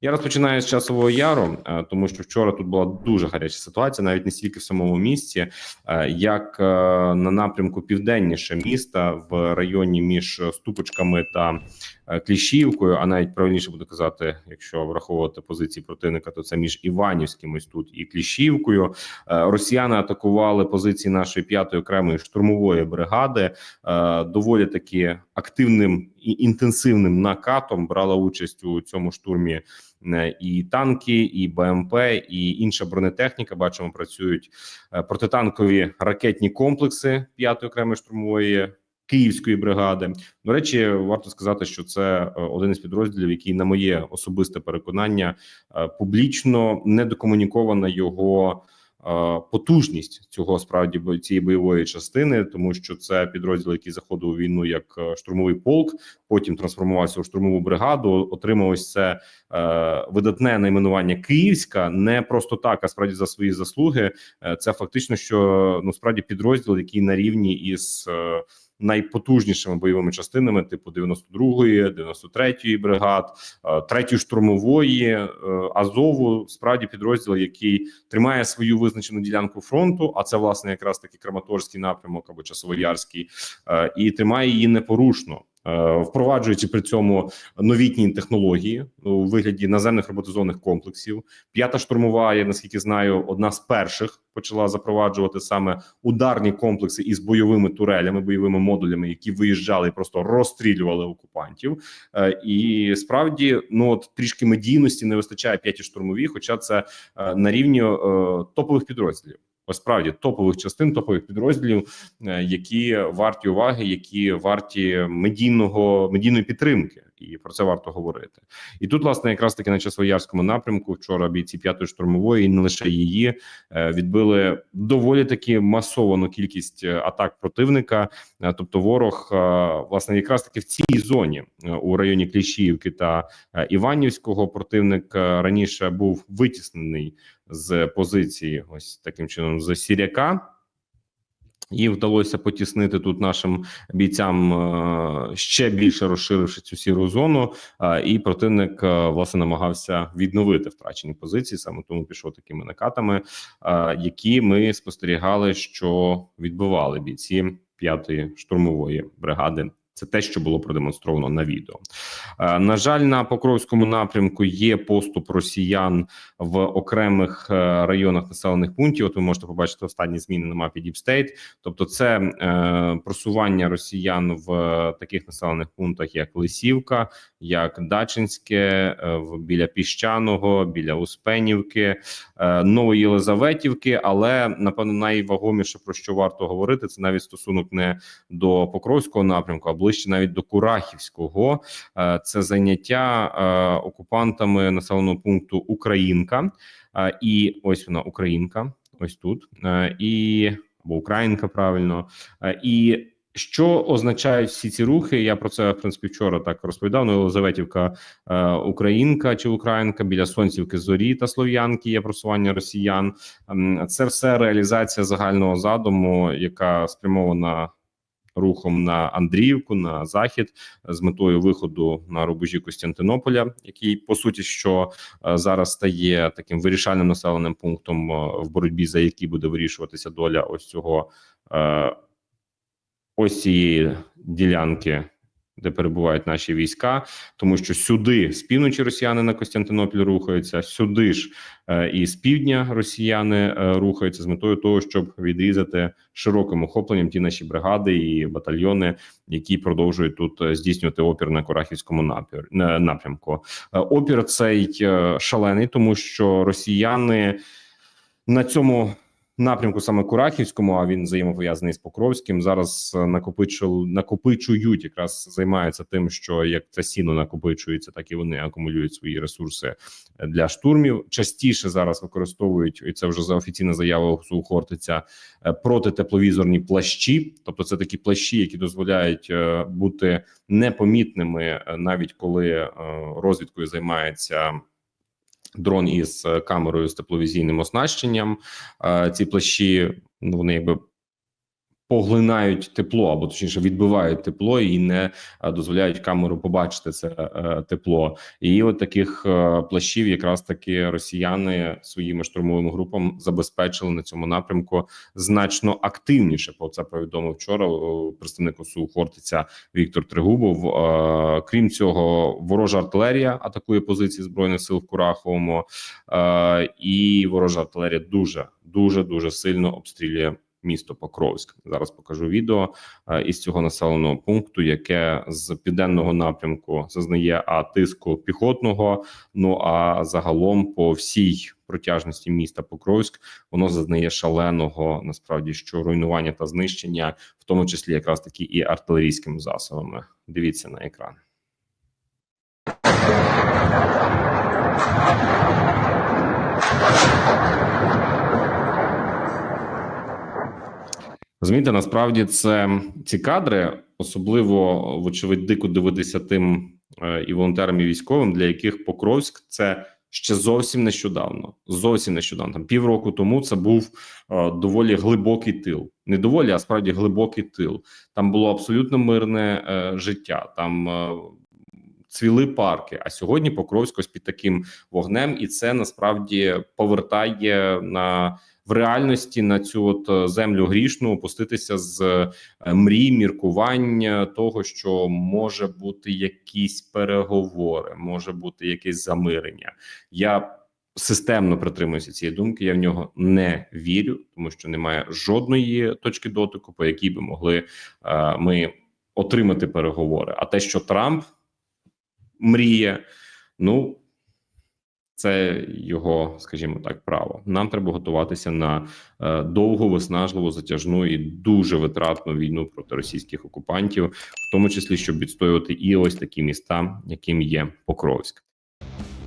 Я розпочинаю з часового яру, е, тому що вчора тут була дуже гаряча ситуація, навіть не стільки в самому місті, е, як е, на напрямку південніше міста в районі між Ступочками та Кліщівкою. А навіть правильніше буде казати, якщо враховувати позиції противника, то це між Іванівським ось тут і Кліщівкою. Росіяни атакували позиції нашої п'ятої окремої штурмової бригади. Доволі таки активним і інтенсивним накатом брала участь у цьому штурмі е, і танки, і БМП, і інша бронетехніка. Бачимо, працюють е, протитанкові ракетні комплекси п'ятої окремої штурмової. Київської бригади до речі, варто сказати, що це е, один із підрозділів, який, на моє особисте переконання, публічно не докомунікована його потужність цього справді цієї бойової частини, тому що це підрозділ, який заходив у війну як е, штурмовий полк, потім трансформувався у штурмову бригаду. Отримав ось це е, видатне найменування Київська не просто так, а справді за свої заслуги. Е, Це фактично, що ну справді підрозділ, який на рівні із найпотужнішими бойовими частинами, типу 92-ї, 93-ї бригад, е, 3-ї штурмової е, Азову. Справді підрозділ, який тримає свою визначену ділянку фронту. А це власне якраз таки Краматорський напрямок або Часовоярський, е, і тримає її непорушно. Е, Впроваджуючи при цьому новітні технології у вигляді наземних роботизованих комплексів, п'ята штурмова, я наскільки знаю, одна з перших почала запроваджувати саме ударні комплекси із бойовими турелями, бойовими модулями, які виїжджали і просто розстрілювали окупантів. Е, І справді, ну от трішки медійності не вистачає п'яті штурмові, хоча це е, на рівні топових підрозділів. Ось справді топових частин, топових підрозділів, е, які варті уваги, які варті медійного медійної підтримки, і про це варто говорити. І тут, власне, якраз таки на часоярському напрямку вчора бійці п'ятої штурмової, і не лише її, е, відбили доволі таки масовану кількість е, атак противника. Е, Тобто, ворог власне якраз таки в цій зоні у районі Кліщіївки та Іванівського противник раніше був витіснений з позиції, ось таким чином, з Сіряка. І вдалося потіснити тут нашим бійцям е, ще більше розширивши цю сіру зону. е, І противник е, власне намагався відновити втрачені позиції. Саме тому пішов такими накатами, які ми спостерігали, що відбивали бійці п'ятої штурмової бригади. Це те, що було продемонстровано на відео. Е, На жаль, на Покровському напрямку є поступ росіян в окремих е, районах населених пунктів. От ви можете побачити останні зміни на мапі State. Тобто, це е, просування росіян в таких населених пунктах, як Лисівка, як Дачинське, е, в біля Піщаного, біля Успенівки, е, Нової Єлизаветівки. Але напевно найвагоміше про що варто говорити, це навіть стосунок не до Покровського напрямку, а ближче навіть до Курахівського. Е, Це заняття е, окупантами населеного пункту Українка, Е, і ось вона Українка, ось тут і або Українка, правильно і. Що означають всі ці рухи? Я про це в принципі вчора так розповідав. Ну, Єлизаветівка, Українка чи Українка біля Сонцівки, Зорі та Слов'янки є просування росіян. Це все реалізація загального задуму, яка спрямована рухом на Андріївку на захід з метою виходу на рубежі Костянтинополя, який по суті що е, зараз стає таким вирішальним населеним пунктом е, в боротьбі, за який буде вирішуватися доля ось цього е, ось цієї ділянки. Де перебувають наші війська, тому що сюди з півночі росіяни на Костянтинополь рухаються, сюди ж е, і з півдня росіяни е, рухаються з метою того, щоб відрізати широким охопленням ті наші бригади і батальйони, які продовжують тут е, здійснювати опір на Корахівському напір на- напрямку. Е, Опір цей е, шалений, тому що росіяни на цьому напрямку, саме Курахівському, а він взаємопов'язаний з Покровським. Зараз е, накопичу, накопичують, якраз займаються тим, що як це сіно накопичується, так і вони акумулюють свої ресурси для штурмів. Частіше зараз використовують і це вже за офіційна заява Хортиця е, протитепловізорні плащі, тобто це такі плащі, які дозволяють е, бути непомітними, е, навіть коли е, розвідкою займається. Дрон із е, камерою з тепловізійним оснащенням. Е, Ці плащі ну вони якби поглинають тепло, або точніше відбивають тепло і не е, дозволяють камеру побачити це е, тепло. І от таких е, плащів, якраз таки росіяни своїми штурмовими групами забезпечили на цьому напрямку значно активніше. Про це повідомив вчора представник ОСУ Хортиця Віктор Тригубов. Крім цього, ворожа артилерія атакує позиції збройних сил в Кураховому, і ворожа артилерія дуже дуже дуже сильно обстрілює місто Покровськ. Зараз покажу відео е, із цього населеного пункту, яке з південного напрямку зазнає а тиску піхотного. Ну а загалом по всій протяжності міста Покровськ воно зазнає шаленого насправді що руйнування та знищення, в тому числі якраз таки і артилерійськими засобами. Дивіться на екран. Розумієте, насправді це ці кадри, особливо вочевидь, дико дивитися тим е, і волонтерам, і військовим, для яких Покровськ це ще зовсім нещодавно. Зовсім нещодавно. Там півроку тому це був е, доволі глибокий тил. Не доволі, а справді глибокий тил. Там було абсолютно мирне е, життя. Там цвіли парки. А сьогодні Покровськ ось під таким вогнем, і це насправді повертає на в реальності на цю от е, землю грішну опуститися з е, мрій, міркувань того, що може бути якісь переговори, може бути якесь замирення. Я системно притримуюся цієї думки. Я в нього не вірю, тому що немає жодної точки дотику, по якій би могли е, ми отримати переговори. А те, що Трамп мріє, ну. Це його, скажімо так, право. Нам треба готуватися на е, довгу, виснажливу, затяжну і дуже витратну війну проти російських окупантів, в тому числі щоб відстоювати і ось такі міста, яким є Покровськ.